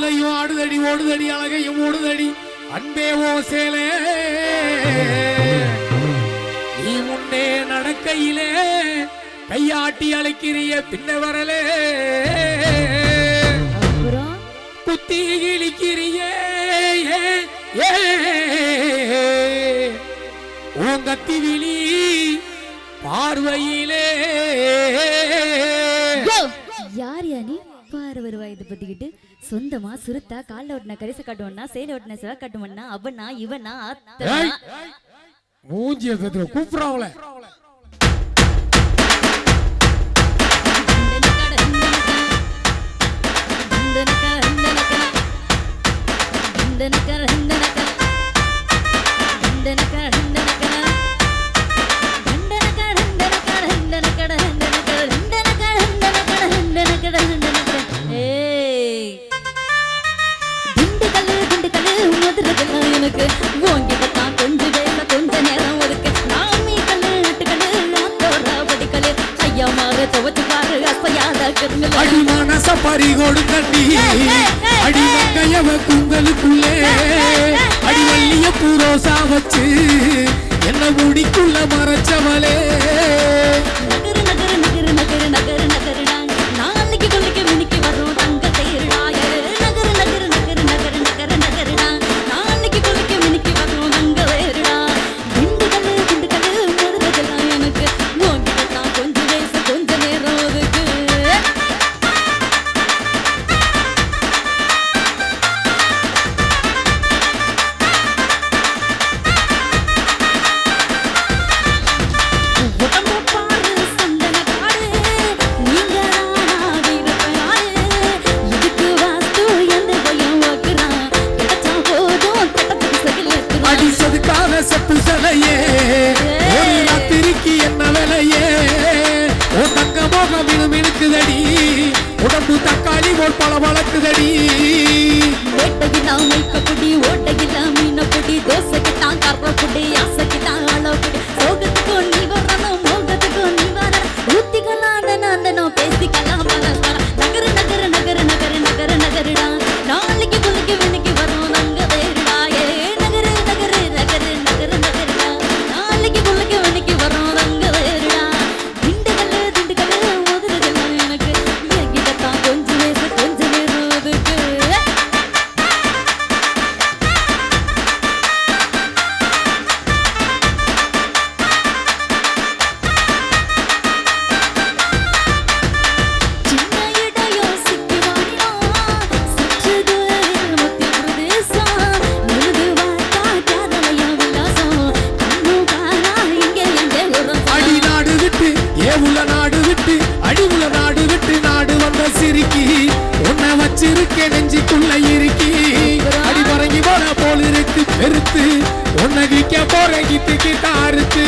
ஆடுதுலையும் ஆடுதடி ஓடுதடி அழகையும் ஓடுதடி. அன்பே ஓ சேலே. நீ முன்னே நடக்கையிலே கையாட்டி அழைக்கிறிய பின்ன வரலே. குத்தி கிழிக்கிறியே ஏ, ஏ. உன் கத்தி விழி பார்வையிலே. யார் யா நீ? பாரு வருவா இதை பத்திக்கிட்டு. சொந்தமா சுருத்தா கால்ல ஓட்டின கரிசை காட்டுவனா சேல ஓட்டின சிவ காட்டுவனா அவனா இவனா அத்தனா. ஏய், மூஞ்சிய பெற்ற கூப்பிடுறாங்கள. கொடுக்கண்டி அடி மங்கையவ குங்கலுக்குள்ளே அடி வள்ளிய பூரோசா வச்சு. என்ன முடிக்குள்ள மறைச்சவளே. உலகம் மோகம் மினு மினுக்குதடி உடம்பு தக்காளி போல் பல வளர்க்குதடி. ஓட்டையில்லாம் மைக்கக்குடி ஓட்டையில்லாம் மீனக்குடி தோசைக்கு தான் கறக்குடி ஆசைக்கு தான் அளவுக்குடி சோகத்துக்கும் நீ வரணும் மோகத்துக்கும் நீ வரணும் ஊத்திக்கலாம் நந்தனம் பேசிக்கலாம் வச்சிருக்கேன் நெஞ்சுக்குள்ள இருக்கி அடி மறங்கி போற போல் இருக்கு பெருத்து உன்னை விக்க போற கிட்டு கிட்ட அறுத்து